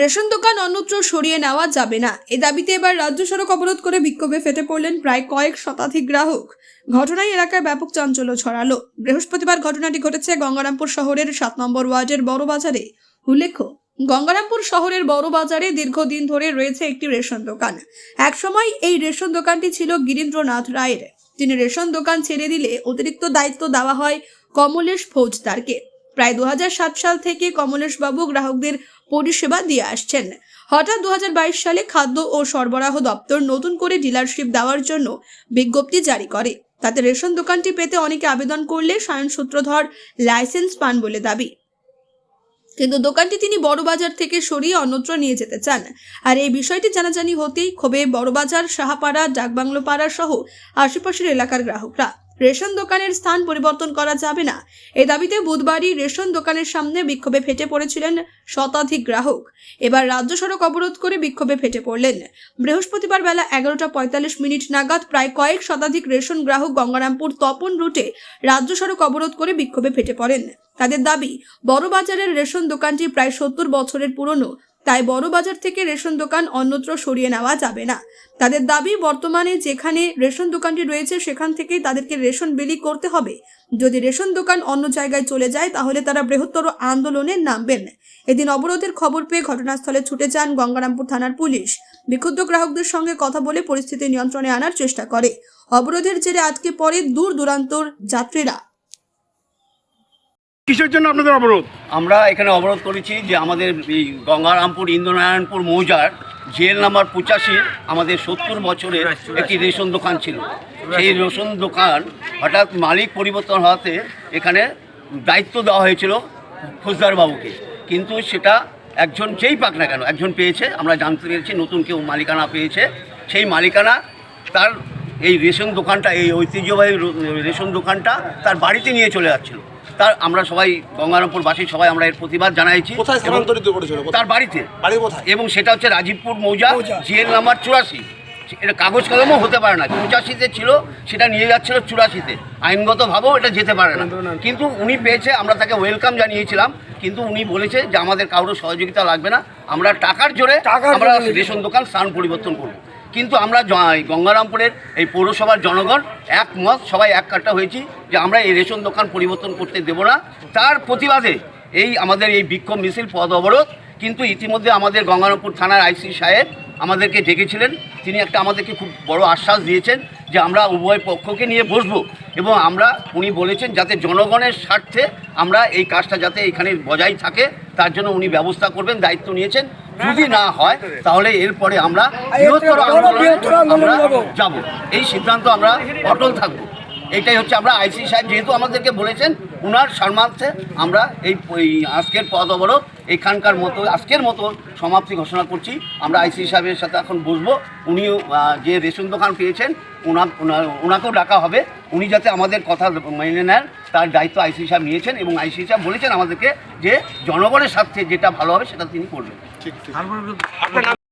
Ration দোকান অন্যত্র সরিয়ে নেওয়া যাবে না। এ দাবিতে এবার রাজ্য সড়ক অবরোধ করে বিক্ষোভে ফেটে পড়লেন প্রায় কয়েক শতাধিক গ্রাহক। ঘটনায় এলাকায় ব্যাপক চাঞ্চল্য ছড়ালো। বৃহস্পতিবার ঘটনাটি ঘটেছে গঙ্গারামপুর শহরের সাত নম্বর ওয়ার্ডের বড় বাজারে। উল্লেখ্য, গঙ্গারামপুর শহরের বড় বাজারে দীর্ঘদিন ধরে রয়েছে একটি রেশন দোকান। একসময় এই রেশন দোকানটি ছিল গিরীন্দ্রনাথ রায়ের। তিনি রেশন দোকান ছেড়ে দিলে অতিরিক্ত দায়িত্ব দেওয়া হয় কমলেশ ফৌজদারকে। প্রায় দু হাজার সাত সাল থেকে কমলেশ বাবু গ্রাহকদের পরিষেবা দিয়ে আসছেন। হঠাৎ দু হাজার বাইশ সালে খাদ্য ও সরবরাহ দপ্তর নতুন করে ডিলারশিপ দেওয়ার জন্য বিজ্ঞপ্তি জারি করে। তাতে রেশন দোকানটি পেতে অনেকে আবেদন করলে সায়ন সূত্রধর লাইসেন্স পান বলে দাবি। কিন্তু দোকানটি তিনি বড়বাজার থেকে সরিয়ে অন্যত্র নিয়ে যেতে চান। আর এই বিষয়টি জানাজানি হতেই ক্ষোভে বড়বাজার সাহাপাড়া ডাকবাংলো পাড়া সহ আশেপাশের এলাকার গ্রাহকরা রেশন দোকানের স্থান পরিবর্তন করা যাবে না। এ দাবিতে বুধবারই রেশন দোকানের সামনে বিক্ষোভে ফেটে পড়েছিলেন শতাধিক গ্রাহক। এবার রাজ্য সড়ক অবরোধ করে বিক্ষোভে ফেটে পড়লেন। বৃহস্পতিবার বেলা এগারোটা পঁয়তাল্লিশ মিনিট নাগাদ প্রায় কয়েক শতাধিক রেশন গ্রাহক গঙ্গারামপুর তপন রুটে রাজ্য সড়ক অবরোধ করে বিক্ষোভে ফেটে পড়েন। তাদের দাবি, বড় বাজারের রেশন দোকানটি প্রায় সত্তর বছরের পুরনো। তাই বড় বাজার থেকে রেশন দোকান অন্যত্র সরিয়ে নেওয়া যাবে না। তাদের দাবি, বর্তমানে যেখানে রেশন দোকানটি রয়েছে, সেখান থেকেই তাদেরকে রেশন বিলি করতে হবে। যদি রেশন দোকান অন্য জায়গায় চলে যায়, তাহলে তারা বৃহত্তর আন্দোলনে নামবেন। এদিন অবরোধের খবর পেয়ে ঘটনাস্থলে ছুটে যান গঙ্গারামপুর থানার পুলিশ। বিক্ষুব্ধ গ্রাহকদের সঙ্গে কথা বলে পরিস্থিতি নিয়ন্ত্রণে আনার চেষ্টা করে। অবরোধের জেরে আজকে পরে দূর দূরান্তর যাত্রীরা। কিসের জন্য আপনাদের অবরোধ? আমরা এখানে অবরোধ করেছি যে আমাদের এই গঙ্গারামপুর, ইন্দ্রনারায়ণপুর, মৌজার জেল নাম্বার পঁচাশি, আমাদের সত্তর বছরের একটি রেশন দোকান ছিল। সেই রেশন দোকান হঠাৎ মালিক পরিবর্তন হওয়াতে এখানে দায়িত্ব দেওয়া হয়েছিল ফৌজদার বাবুকে। কিন্তু সেটা একজন যেই পাক না কেন, একজন পেয়েছে, আমরা জানতে পেরেছি নতুন কেউ মালিকানা পেয়েছে। সেই মালিকানা তার এই রেশন দোকানটা এই ঐতিহ্যবাহী রেশন দোকানটা তার বাড়িতে নিয়ে চলে যাচ্ছিল। তার আমরা সবাই গঙ্গারামপুরবাসী সবাই আমরা এর প্রতিবাদ জানাইছি কোথায় এবং স্থানান্তরিত করেছিল? তার বাড়িতে। বাড়ি কোথায়? এবং সেটা হচ্ছে রাজীবপুর মৌজা জিএল নাম্বার চুরাশি। এটা কাগজ কলমও হতে পারে না পঁচাশিতে ছিল সেটা নিয়ে যাচ্ছিল চুরাশিতে। আইনগতভাবেও এটা যেতে পারে না। কিন্তু উনি পেয়েছে আমরা তাকে ওয়েলকাম জানিয়েছিলাম কিন্তু উনি বলেছে যে আমাদের কারোর সহযোগিতা লাগবে না। আমরা টাকার জোরে আমরা রেশন দোকান স্থান পরিবর্তন করব। কিন্তু আমরা গঙ্গারামপুরের এই পৌরসভার জনগণ একমত সবাই এক কাট্টা হয়েছি যে আমরা এই রেশন দোকান পরিবর্তন করতে দেব না। তার প্রতিবাদে এই আমাদের এই বিক্ষোভ মিছিল পদ অবরোধ, কিন্তু ইতিমধ্যে আমাদের গঙ্গারামপুর থানার আইসি সাহেব আমাদেরকে ডেকেছিলেন। তিনি একটা আমাদেরকে খুব বড় আশ্বাস দিয়েছেন যে আমরা উভয় পক্ষকে নিয়ে বসবো এবং আমরা, উনি বলেছেন যাতে জনগণের স্বার্থে আমরা এই কাজটা যাতে এখানে বজায় থাকে, তার জন্য উনি ব্যবস্থা করবেন, দায়িত্ব নিয়েছেন। যদি না হয় তাহলে এরপরে আমরা বৃহত্তর আমরা যাব। এই সিদ্ধান্ত আমরা অটল থাকব। এটাই হচ্ছে আমরা আইসি সাহেব যেহেতু আমাদেরকে বলেছেন ওনার সম্মানার্থে আমরা এই এই আজকের পদ অবরোধ এখানকার মতো আজকের মতো সমাপ্তি ঘোষণা করছি। আমরা আইসি সাহেবের সাথে এখন বসবো। উনিও যে রেশন দোকান পেয়েছেন ওনা ওনা- ওনাকেও ডাকা হবে। উনি যাতে আমাদের কথা মেনে নেন তার দায়িত্ব আইসি সাহেব নিয়েছেন এবং আইসি সাহেব বলেছেন আমাদেরকে যে জনগণের স্বার্থে যেটা ভালো হবে সেটা তিনি করবেন।